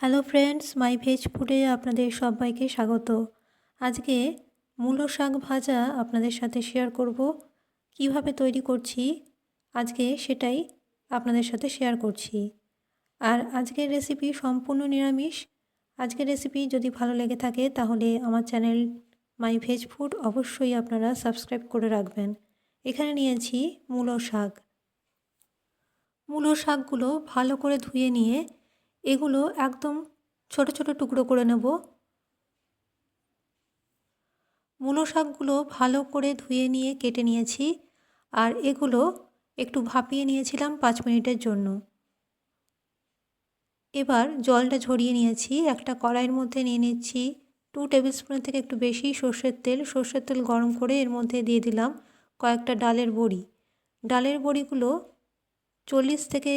Hello friends, মাই veg ফুডে আপনাদের সবাইকে স্বাগত। আজকে মূলো শাক ভাজা আপনাদের সাথে শেয়ার করব। কীভাবে তৈরি করছি? আজকে সেটাই আপনাদের সাথে শেয়ার করছি। আর আজকের রেসিপি সম্পূর্ণ নিরামিষ। আজকের রেসিপি যদি ভালো লেগে থাকে তাহলে আমার চ্যানেল মাই ভেজ ফুড অবশ্যই আপনারা সাবস্ক্রাইব করে রাখবেন। এখানে নিয়েছি মূলো শাক। মূলো শাকগুলো ভালো করে ধুয়ে নিয়ে এগুলো একদম ছোট ছোট টুকরো করে নেব। মূলো শাকগুলো ভালো করে ধুয়ে নিয়ে কেটে নিয়েছি আর এগুলো একটু ভাপিয়ে নিয়েছিলাম পাঁচ মিনিটের জন্য। এবার জলটা ঝরিয়ে নিয়েছি, একটা কড়াইয়ের মধ্যে নিয়ে নিচ্ছি টু টেবিল স্পুনের থেকে একটু বেশি সর্ষের তেল। সর্ষের তেল গরম করে এর মধ্যে দিয়ে দিলাম কয়েকটা ডালের বড়ি। ডালের বড়িগুলো চল্লিশ থেকে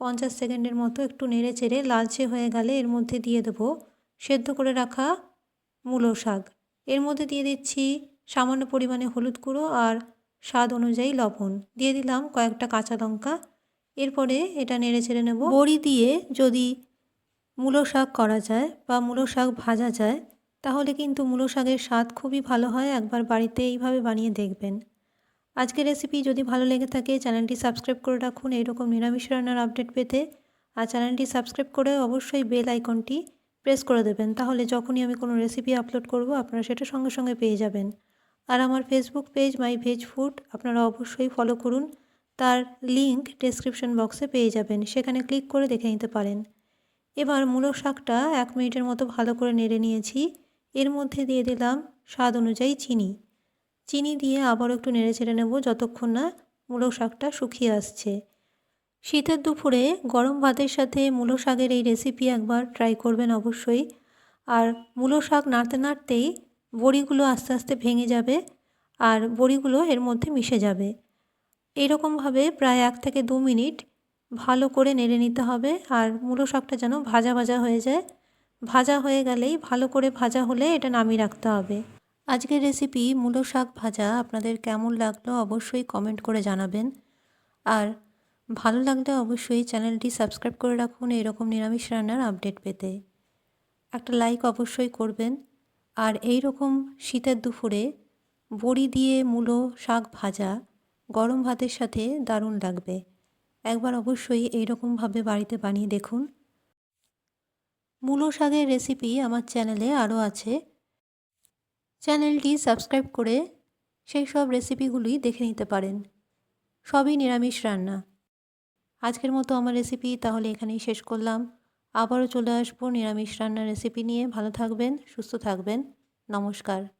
পঞ্চাশ সেকেন্ডের মতো একটু নেড়ে চেড়ে লালচে হয়ে গেলে এর মধ্যে দিয়ে দেবো সেদ্ধ করে রাখা মূলো শাক। এর মধ্যে দিয়ে দিচ্ছি সামান্য পরিমাণে হলুদ গুঁড়ো আর স্বাদ অনুযায়ী লবণ। দিয়ে দিলাম কয়েকটা কাঁচা লঙ্কা। এরপরে এটা নেড়ে চেড়ে নেব। বড়ি দিয়ে যদি মূলো শাক করা যায় বা মূলো শাক ভাজা যায়, তাহলে কিন্তু মূলো শাকের স্বাদ খুবই ভালো হয়। একবার বাড়িতে এইভাবে বানিয়ে দেখবেন। আজকের রেসিপি যদি ভালো লেগে থাকে চ্যানেলটি সাবস্ক্রাইব করে রাখুন। এইরকম নিরামিষ রান্নার আপডেট পেতে আর চ্যানেলটি সাবস্ক্রাইব করে অবশ্যই বেল আইকনটি প্রেস করে দেবেন। তাহলে যখনই আমি কোনো রেসিপি আপলোড করব, আপনারা সেটা সঙ্গে সঙ্গে পেয়ে যাবেন। আর আমার Facebook page my veg food আপনারা অবশ্যই ফলো করুন। তার লিংক ডেসক্রিপশন বক্সে পেয়ে যাবেন। সেখানে ক্লিক করে দেখে নিতে পারেন। এবার মূলো শাকটা এক মিনিটের মতো ভালো করে নেড়ে নিয়েছি। এর মধ্যে দিয়ে দিলাম স্বাদ অনুযায়ী চিনি। চিনি দিয়ে আবারও একটু নেড়ে চেড়ে নেব যতক্ষণ না মূলো শাকটা শুকিয়ে আসছে। শীতের দুপুরে গরম ভাতের সাথে মূলো শাকের এই রেসিপি একবার ট্রাই করবেন অবশ্যই। আর মূলো শাক নাড়তে নাড়তেই বড়িগুলো আস্তে আস্তে ভেঙে যাবে আর বড়িগুলো এর মধ্যে মিশে যাবে। এইরকমভাবে প্রায় এক থেকে দু মিনিট ভালো করে নেড়ে নিতে হবে আর মূলো শাকটা যেন ভাজা ভাজা হয়ে যায়। ভাজা হয়ে গেলেই ভালো করে ভাজা হলে এটা নামিয়ে রাখতে হবে। আজকের রেসিপি মূলো শাক ভাজা আপনাদের কেমন লাগল অবশ্যই কমেন্ট করে জানাবেন। আর ভালো লাগলে অবশ্যই চ্যানেলটি সাবস্ক্রাইব করে রাখুন এরকম নিরামিষ রান্নার আপডেট পেতে। একটা লাইক অবশ্যই করবেন। আর এই রকম শীতের দুপুরে বড়ি দিয়ে মূলো শাক ভাজা গরম ভাতের সাথে দারুণ লাগবে। একবার অবশ্যই এইরকমভাবে বাড়িতে বানিয়ে দেখুন। মূলো শাকের রেসিপি আমার চ্যানেলে আরও আছে। চ্যানেলটি সাবস্ক্রাইব করে সেই সব রেসিপিগুলি দেখে নিতে পারেন। সবই নিরামিষ রান্না। আজকের মতো আমার রেসিপি তাহলে এখানেই শেষ করলাম। আবারও চলে আসব নিরামিষ রান্নার রেসিপি নিয়ে। ভালো থাকবেন, সুস্থ থাকবেন। নমস্কার।